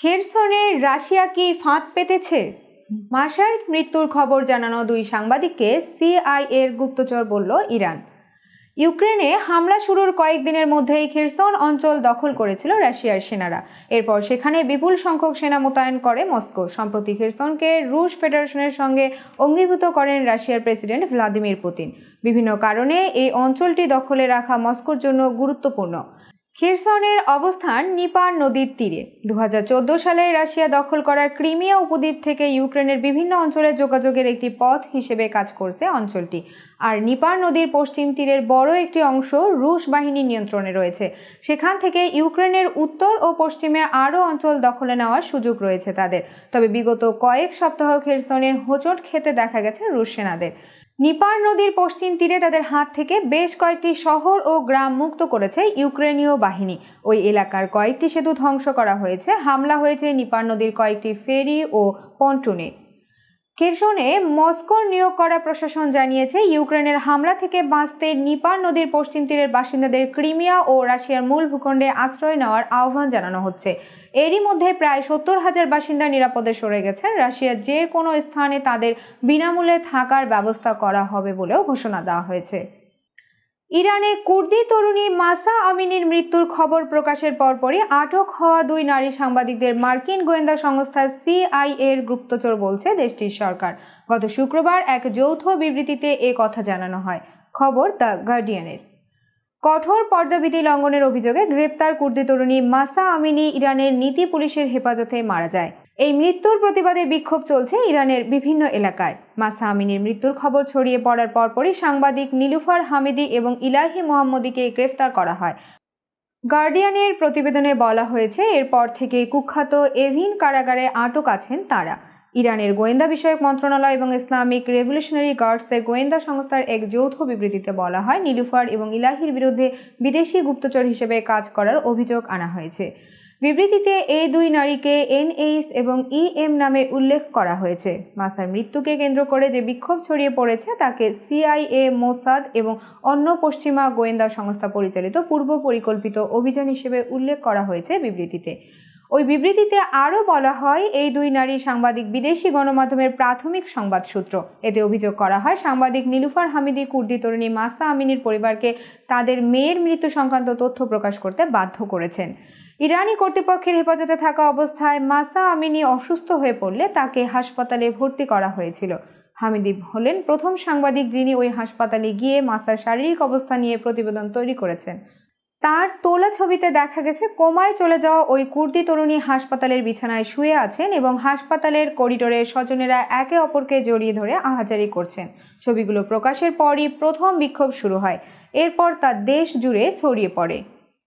খেরসনে Russia কি ফাঁদ পেতেছে? মাসার মৃত্যুর খবর জানানো দুই সাংবাদিককে সিআইএর গুপ্তচর বলল ইরান। ইউক্রেনে হামলা শুরুর কয়েকদিনের মধ্যেই খেরসন অঞ্চল দখল করেছিল রাশিয়ার সেনারা। এরপর সেখানে বিপুল সংখ্যক সেনা মোতায়েন করে মস্কো। সম্প্রতি খেরসনকে রুশ ফেডারেশনের সঙ্গে অঙ্গীভূত করেন রাশিয়ার প্রেসিডেন্ট ভ্লাদিমির পুতিন। বিভিন্ন কারণে এই অঞ্চলটি দখলে রাখা মস্কোর জন্য গুরুত্বপূর্ণ। খেরসনের অবস্থান নিপার নদীর তীরে। দু হাজার চোদ্দ সালে রাশিয়া দখল করার ক্রিমিয়া উপদ্বীপ থেকে ইউক্রেনের বিভিন্ন অঞ্চলে যোগাযোগের একটি পথ হিসেবে কাজ করছে অঞ্চলটি। আর নিপার নদীর পশ্চিম তীরের বড় একটি অংশ রুশ বাহিনী নিয়ন্ত্রণে রয়েছে। সেখান থেকে ইউক্রেনের উত্তর ও পশ্চিমে আরও অঞ্চল দখলে নেওয়ার সুযোগ রয়েছে তাদের। তবে বিগত কয়েক সপ্তাহ খেরসনে হোঁচট খেতে দেখা গেছে রুশ সেনাদের। নিপার নদীর পশ্চিম তীরে তাদের হাত থেকে বেশ কয়েকটি শহর ও গ্রাম মুক্ত করেছে ইউক্রেনীয় বাহিনী। ওই এলাকার কয়েকটি সেতু ধ্বংস করা হয়েছে। হামলা হয়েছে নিপার নদীর কয়েকটি ফেরি ও পন্টুনে। কেরসনে মস্কোর নিয়োগ করা প্রশাসন জানিয়েছে, ইউক্রেনের হামলা থেকে বাঁচতে নিপার নদীর পশ্চিম তীরের বাসিন্দাদের ক্রিমিয়া ও রাশিয়ার মূল ভূখণ্ডে আশ্রয় নেওয়ার আহ্বান জানানো হচ্ছে। এরই মধ্যে প্রায় সত্তর হাজার বাসিন্দা নিরাপদে সরে গেছেন। রাশিয়ার যে কোনো স্থানে তাদের বিনামূল্যে থাকার ব্যবস্থা করা হবে বলেও ঘোষণা দেওয়া হয়েছে। ইরানে কুর্দি তরুণী মাসা আমিনীর মৃত্যুর খবর প্রকাশের পরপরই আটক হওয়া দুই নারী সাংবাদিকদের মার্কিন গোয়েন্দা সংস্থা সিআইএ এর গুপ্তচর বলছে দেশটির সরকার। গত শুক্রবার এক যৌথ বিবৃতিতে এ কথা জানানো হয়। খবর দ্য গার্ডিয়ানের। কঠোর পর্দাবিধি লঙ্ঘনের অভিযোগে গ্রেপ্তার কুর্দি তরুণী মাসা আমিনী ইরানের নীতি পুলিশের হেফাজতে মারা যায়। এই মৃত্যুর প্রতিবাদে বিক্ষোভ চলছে ইরানের বিভিন্ন এলাকায়। মাসা আমিনীর মৃত্যুর খবর ছড়িয়ে পড়ার পরপরই সাংবাদিক নীলুফার হামিদি এবং ইলাহি মোহাম্মদীকে গ্রেফতার করা হয়। গার্ডিয়ানের প্রতিবেদনে বলা হয়েছে, এরপর থেকে কুখ্যাত এভিন কারাগারে আটক আছেন তারা। ইরানের গোয়েন্দা বিষয়ক মন্ত্রণালয় এবং ইসলামিক রেভলিউশনারি গার্ডসের গোয়েন্দা সংস্থার এক যৌথ বিবৃতিতে বলা হয়, নীলুফার এবং ইলাহির বিরুদ্ধে বিদেশি গুপ্তচর হিসেবে কাজ করার অভিযোগ আনা হয়েছে। বিবৃতিতে এই দুই নারীকে এনএইস এবং ইএম নামে উল্লেখ করা হয়েছে। মাসার মৃত্যুকে কেন্দ্র করে যে বিক্ষোভ ছড়িয়ে পড়েছে, তাকে সিআইএ, মোসাদ এবং অন্য পশ্চিমা গোয়েন্দা সংস্থা পরিচালিত পূর্ব পরিকল্পিত অভিযান হিসেবে উল্লেখ করা হয়েছে বিবৃতিতে। ওই বিবৃতিতে আরও বলা হয়, এই দুই নারী সাংবাদিক বিদেশি গণমাধ্যমের প্রাথমিক সংবাদ সূত্র। এতে অভিযোগ করা হয়, সাংবাদিক নীলুফার হামিদি, কুর্দি তরুণী মাসা আমিনীর পরিবারকে তাদের মেয়ের মৃত্যু সংক্রান্ত তথ্য প্রকাশ করতে বাধ্য করেছেন। ইরানি কর্তৃপক্ষের হেফাজতে থাকা অবস্থায় মাসা আমিনী অসুস্থ হয়ে পড়লে তাকে হাসপাতালে ভর্তি করা হয়েছিল। হামিদি হলেন প্রথম সাংবাদিক যিনি ওই হাসপাতালে গিয়ে মাসার শারীরিক অবস্থা নিয়ে প্রতিবেদন তৈরি করেছেন। তার তোলা ছবিতে দেখা গেছে, কোমায় চলে যাওয়া ওই কুর্দি তরুণী হাসপাতালের বিছানায় শুয়ে আছেন এবং হাসপাতালের করিডোরে স্বজনেরা একে অপরকে জড়িয়ে ধরে আহাজারি করছেন। ছবিগুলো প্রকাশের পরই প্রথম বিক্ষোভ শুরু হয়। এরপর তা দেশ জুড়ে ছড়িয়ে পড়ে।